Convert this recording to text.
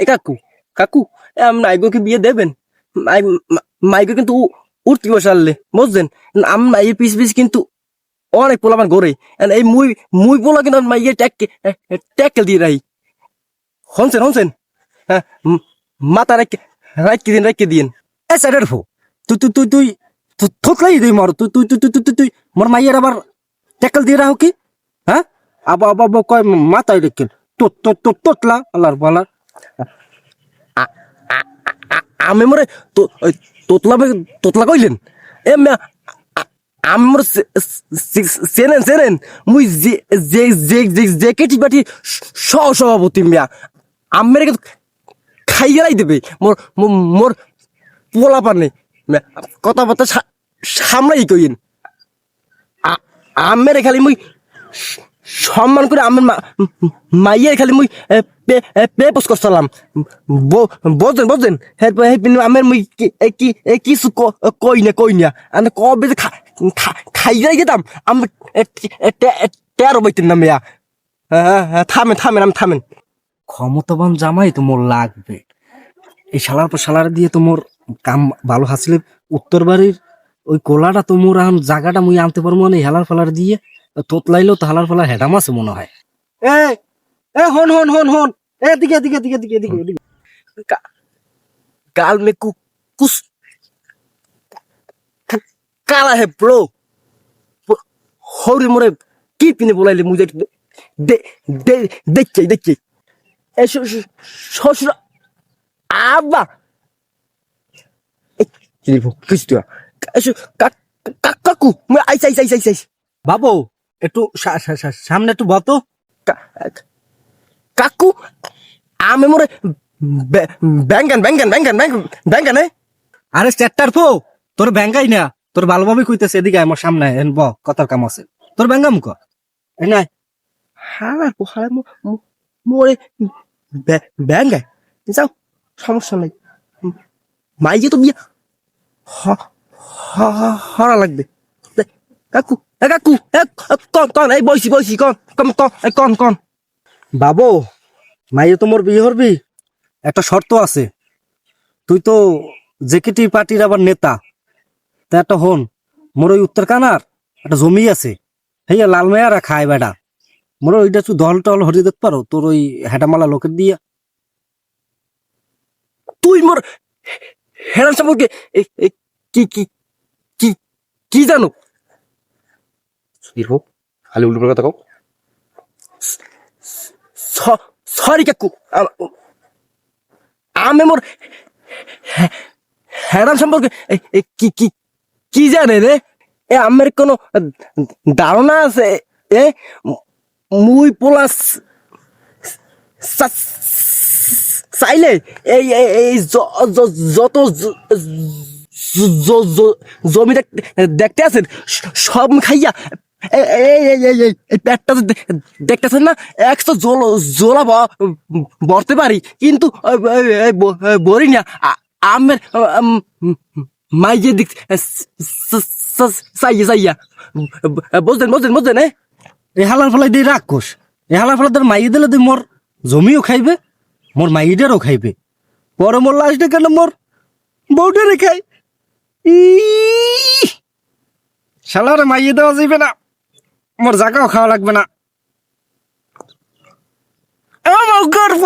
এ কাকু কাকু নাইগোকে বিয়ে দেবেন? মাইগো কিন্তু উঠতি বসালে, বুঝছেন? আম, মাইয়ের পিস পিস কিন্তু অনেক পোলা আমার গড়ে এই মুই মুই পোলা কিন্তু মাইয়ের ট্যাক ট্যাকেল দিয়ে রাই হনছেন হনছেন হ্যাঁ মাথা রেখে রাখকে দিন রাখকে দিন এ স্যারের ফো তুই তুই তুই তুই তুই থতলাই দিই মর। তুই তুই তুই তুই তুই তুই তুই, মোর মাইয়ের আবার ট্যাকল দিয়ে রাখো কি? হ্যাঁ? আবার আবার কয়, মাথায় রেখে তোর তোর তোর তোতলা, আল্লাহর বালা আমি মরে তোতলা তোতলা কইলেন? এ মে আমি মোর সে- সে- সেনেন সেনেন। মুই যে যে যে যে কেটি পাটি সহ সভাপতি মিয়া আমের কিন্তু খাই গেলাই দেবে। মোর মোর- পোলা পানে। কথাবার্তা সামলাই কইন আমের খালি মুই সম্মান করে আমার মাইয়ের খালি মুই পে এ, পে করছিলাম। বোঝেন বোঝেন আমের মুই কি- কিছু কই না কই না। আমি কবে যে খা- খা- খাইয়াই গেতাম। আমি তেরো বইতেন না মেয়া। থামেন থামেন আমি থামেন। ক্ষমতাবান জামাই তো মোর লাগবে। এই শালার পর শালার দিয়ে তো মোর কাম ভালো হাসিলে উত্তর বাড়ির ওই কোলাটা তো মোর এখন জায়গাটা মুই আনতে পারব না হেলার ফালার দিয়ে। তোতলাইলেও তো হালার ফালার হেডাম আছে মনে হয়। এ এ হন হন হন হন। এদিকে এদিকে এদিকে এদিকে এদিকে এদিকে। কা- গাল মে কু, কুস। কা- কালা হে ব্রো। হরি মোরে কি পিনে বলাইলে দে দে এ শ্বশুর দিব কিছু কাকু আইস আইস আইস আইস। বাবু একটু সামনে একটু বতো কাকু আমি মোরে ব্যাঙ্গান ব্যাঙ্গান ব্যাঙ্গান ব্যাঙ্গান আরে স্ট্যাটার ফো তোর ব্যাঙ্গাই না। তোর ভালোভাবে কইতেছে এদিকে আমার সামনে এন ব কথার কাম আছে। তোর ব্যাঙ্গাম ক এই নাই। হালার পো মো- মোরে ব্যাঙ্গায় যাও সমস্যা নাই। মাইয়ে তো বিয়া হরা লাগবে। কাকু। কাকু কন কন এই বইছি বইছি কন কন কন কন কন। বাবু মাইয়ে তো মোর বিয়ে হরবি? একটা শর্ত আছে। তুই তো জেকেটি পার্টির আবার নেতা। তা একটা হন মোর ওই উত্তর কানার একটা জমি আছে। হেয়া লাল মেয়ারা খায় বেটা। মোর ওইটা তুই দল টল হরিয়ে দেখতে পারো তোর ওই হেটামালা লোকের দিয়া। তুই মোর হেরাম সম্পর্কে কি কি কি কি জানো? হোক, খালি উল্টো সরি কাকু। আমি মোর সম্পর্কে কি কি কি জানে রে? এ, আমার কোনো ধারণা আছে? এ, মুই প্লাস চাইলে এই, এই- যত জ- জ- জ- জ- জমি দেখ- দেখতে আছেন সব খাইয়া দেখতেছেন না? একশো জল জোলা ব- ভরতে পারি, কিন্তু বরি না। আমের মাইয়ে দিক চাইয়া চাইয়া বুঝলেন বুঝলেন বুঝলেন, এ? হালার ফলাই দিয়ে রাক্ষস। এই হালার ফলাই তোর মাইয়ে দিলে তুই মোর। জমিও খাইবে, মোর মাইডারও খাইবে। পরে মোর লাস্টে কেন মোর বউটারে খাই! শালারে মাইয়ে দেওয়া যাইবে না। মোর জাগাও খাওয়া লাগবে না। আমার গর্ব